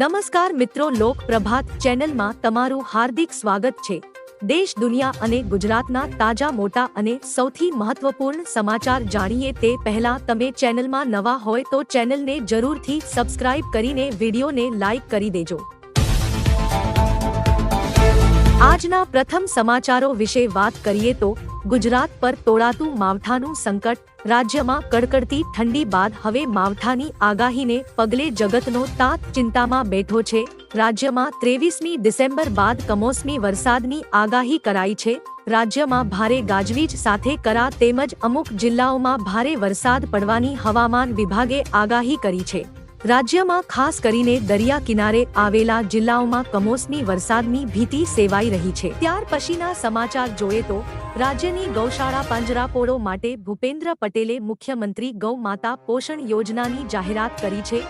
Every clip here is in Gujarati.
નમસ્કાર મિત્રો, લોક પ્રભાત ચેનલમાં તમારું હાર્દિક સ્વાગત છે. દેશ, દુનિયા અને ગુજરાતના તાજા, મોટા અને સૌથી મહત્વપૂર્ણ સમાચાર જાણીએ તે પહેલા તમે ચેનલમાં નવા હોય તો ચેનલને જરૂરથી સબસ્ક્રાઇબ કરીને વિડીયોને લાઇક કરી દેજો. આજના પ્રથમ સમાચારો વિશે વાત કરીએ તો ગુજરાત પર તોડાતું માવઠાનું સંકટ, રાજ્યમાં કડકડતી ઠંડી બાદ હવે માવઠાની આગાહીને પગલે જગતનો તાત ચિંતામાં બેઠો છે. રાજ્યમાં ત્રેવીસમી ડિસેમ્બર બાદ કમોસમી વરસાદની આગાહી કરાઈ છે. રાજ્યમાં ભારે ગાજવીજ સાથે કરા તેમજ અમુક જિલ્લાઓમાં ભારે વરસાદ પડવાની હવામાન વિભાગે આગાહી કરી છે. રાજ્યમાં ખાસ કરીને દરિયા કિનારે આવેલા જિલ્લાઓમાં કમોસમી વરસાદની ભીતિ સેવાઈ રહી છે. ત્યાર પછીના સમાચાર જોઈએ તો રાજ્યની ગૌશાળા પાંજરાપોળો માટે ભૂપેન્દ્ર પટેલે મુખ્યમંત્રી ગૌ માતા પોષણ યોજનાની જાહેરાત કરી છે.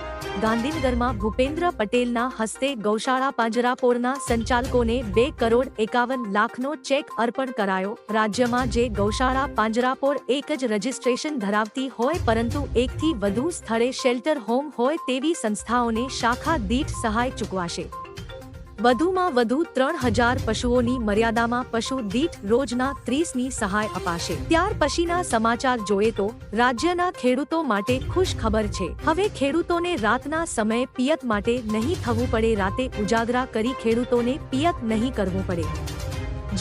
ગાંધીનગરમાં ભૂપેન્દ્ર પટેલના હસ્તે ગૌશાળા પાંજરાપોળના સંચાલકોને બે કરોડ એકાવન લાખનો ચેક અર્પણ કરાયો. રાજ્યમાં જે ગૌશાળા પાંજરાપોળ એક જ રજીસ્ટ્રેશન ધરાવતી હોય પરંતુ એકથી વધુ સ્થળે શેલ્ટર હોમ હોય તેવી સંસ્થાઓને શાખા દીઠ સહાય ચૂકવાશે. વધુમાં વધુ ત્રણ હજાર પશુઓની મર્યાદામાં પશુ દીઠ રોજના ત્રીસની સહાય અપાશે. ત્યાર પછીના સમાચાર જોઈએ તો રાજ્યના ખેડૂતો માટે ખુશ ખબર છે. હવે ખેડૂતોને રાતના સમયે પિયત માટે નહીં થવું પડે, રાતે ઉજાગરા કરી ખેડૂતોને પિયત નહીં કરવું પડે.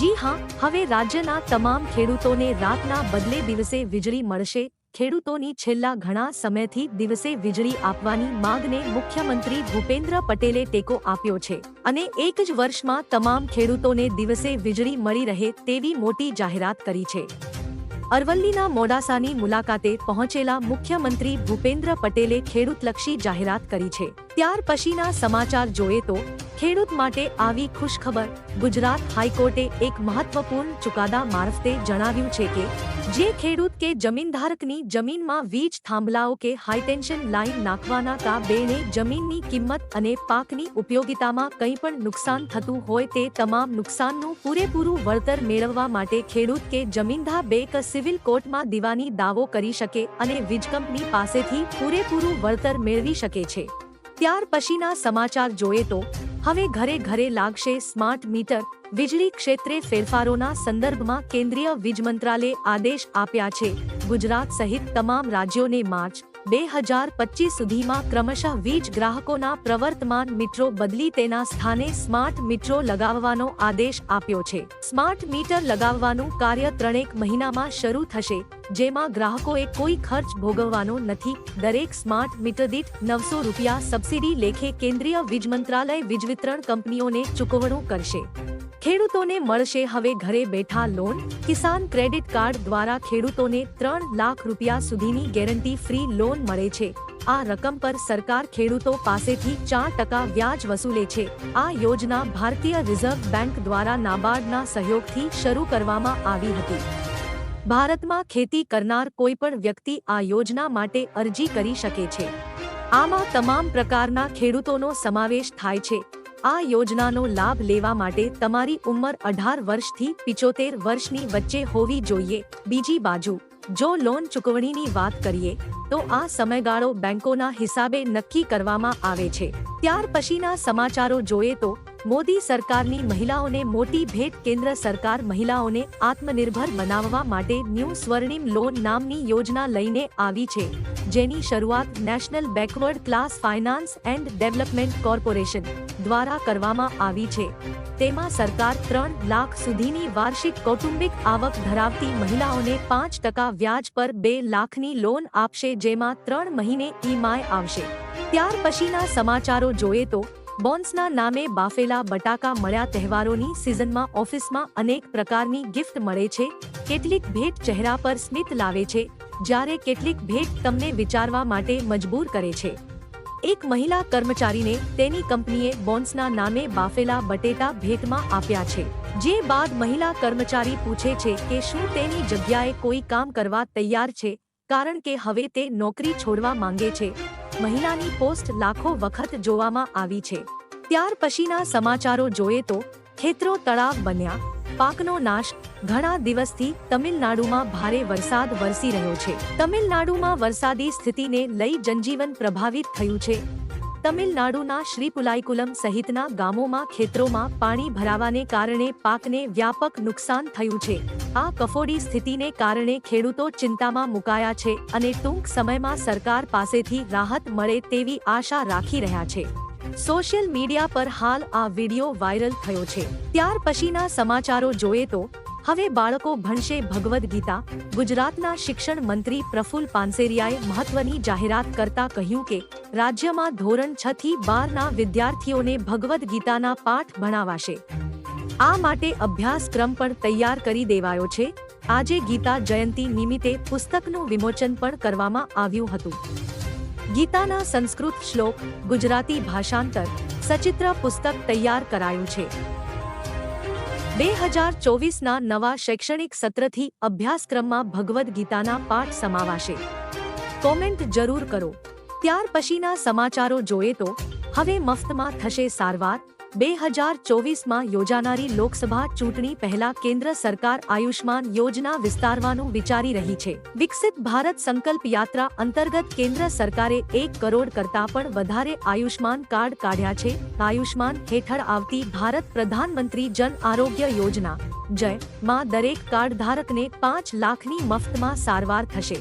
જી હા, હવે રાજ્યના તમામ ખેડૂતોને રાતના બદલે દિવસે વીજળી મળશે ખેડૂતોની છેલ્લા ઘણા સમયથી દિવસે વીજળી આપવાની માંગને મુખ્યમંત્રી ભૂપેન્દ્ર પટેલે ટેકો આપ્યો છે અને એક જ વર્ષમાં તમામ ખેડૂતોને દિવસે વીજળી મળી રહે તેવી મોટી જાહેરાત કરી છે. અરવલ્લીના મોડાસાની મુલાકાતે પહોંચેલા મુખ્યમંત્રી ભૂપેન્દ્ર પટેલે ખેડૂતલક્ષી જાહેરાત કરી છે. ત્યાર પછીના સમાચાર જોઈએ તો ખેડૂત માટે આવી ખુશખબર. ગુજરાત હાઈકોર્ટે એક મહત્વપૂર્ણ ચુકાદા મારફતે જણાવ્યું છે કે, જે ખેડૂત કે જમીનધારકની જમીનમાં વીજ થાંભલાઓ કે હાઈટેન્શન લાઇન નાખવાના કા બેને જમીનની કિંમત અને પાકની ઉપયોગિતામાં કંઈ પણ નુકસાન થતું હોય તે તમામ નુકસાનનું પૂરેપૂરું વળતર મેળવવા માટે ખેડૂત કે જમીનધાર બે ક સિવિલ કોર્ટમાં દીવાની દાવો કરી શકે અને વીજ કંપની પાસેથી પૂરેપૂરું વળતર મેળવી શકે છે. ત્યાર પછીના સમાચાર જોઈએ તો હવે ઘરે ઘરે લાગશે સ્માર્ટ મીટર. વીજળી ક્ષેત્રે ફેરફારોના સંદર્ભમાં કેન્દ્રીય વીજ મંત્રાલયે આદેશ આપ્યા છે. ગુજરાત સહિત તમામ રાજ્યોને માર્ચ બે હજાર પચીસ સુધીમાં ક્રમશઃ વીજ ગ્રાહકોના પ્રવર્તમાન મીટરો બદલી તેના સ્થાને સ્માર્ટ મીટરો લગાવવાનો આદેશ આપ્યો છે. સ્માર્ટ મીટર લગાવવાનું કાર્ય ત્રણેક મહિનામાં શરૂ થશે, જેમાં ગ્રાહકોએ કોઈ ખર્ચ ભોગવવાનો નથી. દરેક સ્માર્ટ મીટર દીઠ નવસો રૂપિયા સબસિડી લેખે કેન્દ્રીય વીજ મંત્રાલય વીજ વિતરણ કંપનીઓને ચૂકવણું કરશે. ખેડૂતોને મળશે હવે ઘરે બેઠા લોન કિસાન ક્રેડિટ કાર્ડ દ્વારા ખેડૂતોને ત્રણ લાખ રૂપિયા સુધીની ગેરંટી ફ્રી લોન મળે છે. આ રકમ પર સરકાર ખેડૂતો પાસેથી ચાર ટકા વ્યાજ વસૂલે છે. આ યોજના ભારતીય રિઝર્વ બેંક દ્વારા નાબાર્ડના સહયોગથી શરૂ કરવામાં આવી હતી. ભારતમાં ખેતી કરનાર કોઈપણ વ્યક્તિ આ યોજના માટે અરજી કરી શકે છે. આમાં તમામ પ્રકારના ખેડૂતોનો સમાવેશ થાય છે. આ યોજનાનો લાભ લેવા માટે તમારી ઉંમર અઢાર વર્ષથી પિચોતેર વર્ષની વચ્ચે હોવી જોઈએ. બીજી બાજુ, જો લોન ચૂકવણીની વાત કરીએ, તો આ સમયગાળો બેંકોના હિસાબે નક્કી કરવામાં આવે છે. ત્યાર પછીના સમાચારો જોઈએ તો મોદી સરકારની મહિલાઓને મોટી ભેટ કેન્દ્ર સરકાર મહિલાઓને આત્મનિર્ભર બનાવવા માટે ન્યૂ સ્વર્ણિમ લોન નામની યોજના લઈને આવી છે, જેની શરૂઆત National Backward Class Finance and Development Corporation દ્વારા કરવામાં આવી છે. તેમાં સરકાર ત્રણ લાખ સુધીની વાર્ષિક કૌટુંબિક આવક ધરાવતી મહિલાઓને પાંચ ટકા વ્યાજ પર બે લાખની લોન આપશે, જેમાં ત્રણ મહિને ઈમાય આવશે. ત્યાર પછીના સમાચારો જોઈએ તો બોન્સના નામે બાફેલા બટાકા મળ્યા તહેવારોની સિઝનમાં ઓફિસમાં અનેક પ્રકારની ગિફ્ટ મળે છે. કેટલીક ભેટ ચહેરા પર સ્મિત લાવે છે, જ્યારે કેટલીક ભેટ તમને વિચારવા માટે મજબૂર કરે છે. એક મહિલા કર્મચારીને તેની કંપનીએ બોન્સના નામે બાફેલા બટેટા ભેટમાં આપ્યા છે. જે બાદ મહિલા કર્મચારી પૂછે છે કે શું તેની જગ્યાએ કોઈ કામ કરવા તૈયાર છે, કારણ કે હવે તે નોકરી છોડવા માંગે છે. મહિલાની પોસ્ટ લાખો વખત જોવામાં આવી છે. ત્યાર પછીના સમાચારો જોઈએ તો, ખેતરો તળાવ બન્યા. પાકનો નાશ. ઘણા દિવસથી તમિલનાડુમાં ભારે વરસાદ વરસી રહ્યો છે. તમિલનાડુમાં વરસાદી સ્થિતિને લઈ જનજીવન પ્રભાવિત થયું છે. તમિલનાડુના શ્રીપુલાઈકુલમ સહિતના ગામોમાં, ખેતરોમાં પાણી ભરાવાને કારણે પાકને વ્યાપક નુકસાન થયું છે. આ કફોડી સ્થિતિને કારણે ખેડૂતો ચિંતામાં મુકાયા છે અને ટૂંક સમયમાં સરકાર પાસેથી રાહત મળે તેવી આશા રાખી રહ્યા છે. સોશિયલ મીડિયા પર હાલ આ વિડિયો વાયરલ થયો છે. ત્યાર પછીના સમાચારો જોઈએ તો હવે બાળકો ભણશે ભગવદ્ ગીતા. ગુજરાતના શિક્ષણ મંત્રી પ્રફુલ પાનસેરિયાએ મહત્વની જાહેરાત કરતા કહ્યું કે, રાજ્યમાં ધોરણ છ થી બારના વિદ્યાર્થીઓને ભગવદ્ ગીતાના પાઠ ભણાવાશે. આ માટે અભ્યાસક્રમ પણ તૈયાર કરી દેવાયો છે. આજે ગીતા જયંતિ નિમિત્તે પુસ્તકનું વિમોચન પણ કરવામાં આવ્યું હતું. ગીતાના સંસ્કૃત શ્લોક ગુજરાતી ભાષાંતર, સચિત્ર પુસ્તક તૈયાર કરાયું છે. બે હજાર ચોવીસના નવા શૈક્ષણિક સત્રથી અભ્યાસક્રમમાં ભગવદ્ ગીતાના પાઠ સમાવાશે. કોમેન્ટ જરૂર કરો. ત્યાર પછીના સમાચારો જોઈએ તો હવે મફતમાં થશે સારવાર બે હજાર ચોવીસમાં યોજાનારી લોકસભા ચૂંટણી પહેલા કેન્દ્ર સરકાર આયુષ્માન યોજના વિસ્તારવાનું વિચારી રહી છે. વિકસિત ભારત સંકલ્પ યાત્રા અંતર્ગત કેન્દ્ર સરકારે એક કરોડ કરતા પણ વધારે આયુષ્માન કાર્ડ કાઢ્યા છે. આયુષ્માન હેઠળ આવતી ભારત પ્રધાનમંત્રી જન આરોગ્ય યોજના. જય, માં દરેક કાર્ડ ધારકને પાંચ લાખની મફતમાં સારવાર થશે.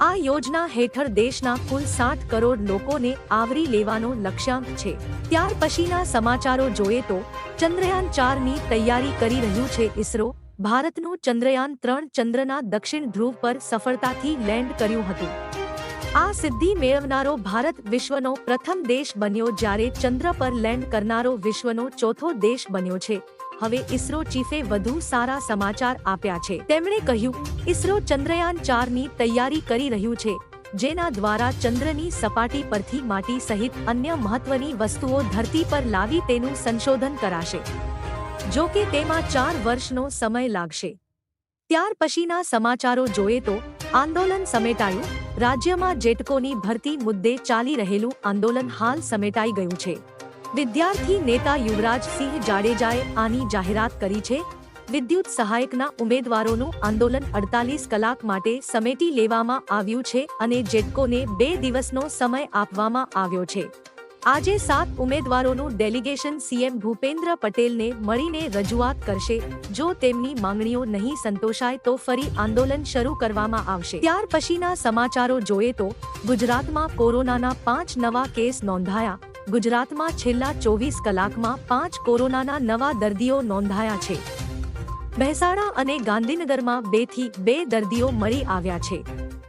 આ યોજના હેઠળ દેશના કુલ સાત કરોડ લોકોને આવરી લેવાનો લક્ષ્યાંક છે. ત્યાર પછીના સમાચારો જોઈએ તો, ચંદ્રયાન ચારની તૈયારી કરી રહ્યું છે ઇસરો. ભારતનું ચંદ્રયાન ત્રણ ચંદ્રના દક્ષિણ ધ્રુવ પર સફળતાથી લેન્ડ કર્યું હતું. આ સિદ્ધિ મેળવનારો ભારત વિશ્વનો પ્રથમ દેશ બન્યો જ્યારે ચંદ્ર પર લેન્ડ કરનારો વિશ્વનો ચોથો દેશ બન્યો છે. હવે ઇસરો ચીફે વધુ સારા સમાચાર આપ્યા છે. તેમણે કહ્યું, ઇસરો ચંદ્રયાન ચારની તૈયારી કરી રહ્યું છે, જેના દ્વારા ચંદ્રની સપાટી પરથી માટી સહિત અન્ય મહત્વની વસ્તુઓ ધરતી પર લાવી તેનું સંશોધન કરાશે. જો કે તેમાં ચાર વર્ષનો સમય લાગશે. ત્યાર પછીના સમાચારો જોઈએ તો, આંદોલન સમેટાયું. રાજ્યમાં જેટકોની ભરતી મુદ્દે ચાલી રહેલું આંદોલન હાલ સમેટાઈ ગયું છે. વિદ્યાર્થી નેતા યુવરાજસિંહ જાડેજાએ આની જાહેરાત કરી છે. વિદ્યુત સહાયકના ઉમેદવારોનું આંદોલન અડતાલીસ કલાક માટે સમેટી લેવામાં આવ્યું છે અને જેટકોને બે દિવસનો સમય આપવામાં આવ્યો છે. આજે સાત ઉમેદવારોનું ડેલિગેશન સીએમ ભૂપેન્દ્ર પટેલને મળીને રજૂઆત કરશે. જો તેમની માંગણીઓ નહીં સંતોષાય તો ફરી આંદોલન શરૂ કરવામાં આવશે. ત્યાર પછીના સમાચારો જોઈએ તો ગુજરાતમાં કોરોનાના પાંચ નવા કેસ નોંધાયા. ગુજરાતમાં છેલ્લા ચોવીસ કલાકમાં પાંચ કોરોનાના નવા દર્દીઓ નોંધાયા છે. મહેસાણા અને ગાંધીનગરમાં બેથી બે દર્દીઓ મળી આવ્યા છે.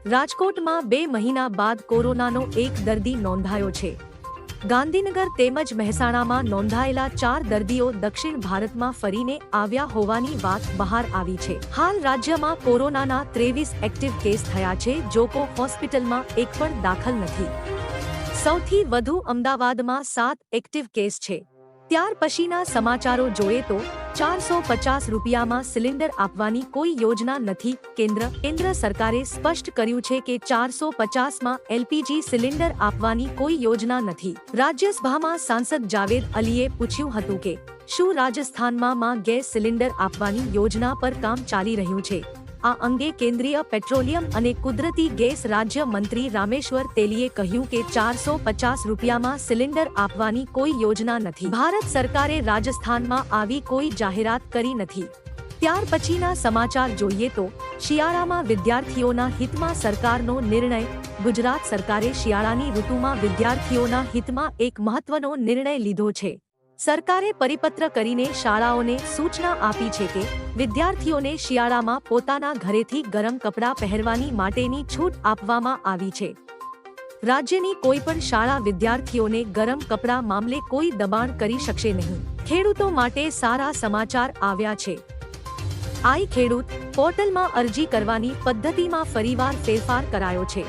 રાજકોટમાં બે મહિના બાદ કોરોનાનો એક દર્દી નોંધાયો છે. ગાંધીનગર તેમજ મહેસાણામાં નોંધાયેલા ચાર દર્દીઓ દક્ષિણ ભારતમાં ફરીને આવ્યા હોવાની વાત બહાર આવી છે. હાલ રાજ્યમાં કોરોનાના ત્રેવીસ એક્ટિવ કેસ થયા છે, જોકો હોસ્પિટલમાં એક પણ દાખલ નથી. સૌથી વધુ અમદાવાદમાં સાત એક્ટિવ કેસ છે. ત્યાર પછીના સમાચારો જોઈએ તો ચારસો પચાસ રૂપિયામાં સિલિન્ડર આપવાની કોઈ યોજના નથી. કેન્દ્ર કેન્દ્ર સરકારે સ્પષ્ટ કર્યું છે કે ચારસો પચાસમાં એલપીજી સિલિન્ડર આપવાની કોઈ યોજના નથી. રાજ્યસભામાં સાંસદ જાવેદ અલીએ પૂછ્યું હતું કે શું રાજસ્થાનમાં માં ગેસ સિલિન્ડર આપવાની યોજના પર કામ ચાલી રહ્યું છે? આ અંગે કેન્દ્રીય પેટ્રોલિયમ અને કુદરતી ગેસ રાજ્ય મંત્રી રામેશ્વર તેલીએ કહ્યું કે ચારસો પચાસ રૂપિયામાં સિલિન્ડર આપવાની કોઈ યોજના નથી. ભારત સરકારે રાજસ્થાનમાં આવી કોઈ જાહેરાત કરી નથી. ત્યાર પછીના સમાચાર જોઈએ તો, શિયાળામાં વિદ્યાર્થીઓના હિતમાં સરકારનો નિર્ણય, ગુજરાત સરકારે શિયાળાની ઋતુમાં વિદ્યાર્થીઓના હિતમાં એક મહત્વનો નિર્ણય લીધો છે. સરકારે પરિપત્ર કરીને શાળાઓને સૂચના આપી છે કે વિદ્યાર્થીઓને શિયાળામાં પોતાના ઘરેથી ગરમ કપડાં પહેરવાની માટેની છૂટ આપવામાં આવી છે. રાજ્યની કોઈ પણ શાળા વિદ્યાર્થીઓને ગરમ કપડાં મામલે કોઈ દબાણ કરી શકશે નહીં. ખેડૂતો માટે સારા સમાચાર આવ્યા છે. આઈ ખેડૂત પોર્ટલમાં અરજી કરવાની પદ્ધતિમાં ફરીવાર ફેરફાર કરાયો છે.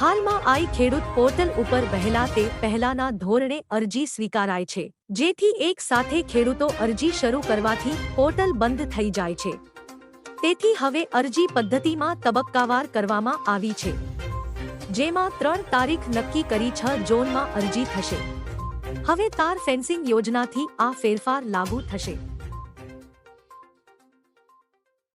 હાલમાં આઈ ખેડૂત પોર્ટલ ઉપર વહેલા તે પહેલાના ધોરણે અરજી સ્વીકારાય છે, જેથી એક સાથે ખેડૂતો અરજી શરૂ કરવાથી પોર્ટલ બંધ થઈ જાય છે. તેથી હવે અરજી પદ્ધતિમાં તબક્કાવાર કરવામાં આવી છે. જેમાં ત્રણ તારીખ નક્કી કરી છ ઝોનમાં અરજી થશે. હવે તાર ફેન્સિંગ યોજનાથી આ ફેરફાર લાગુ થશે.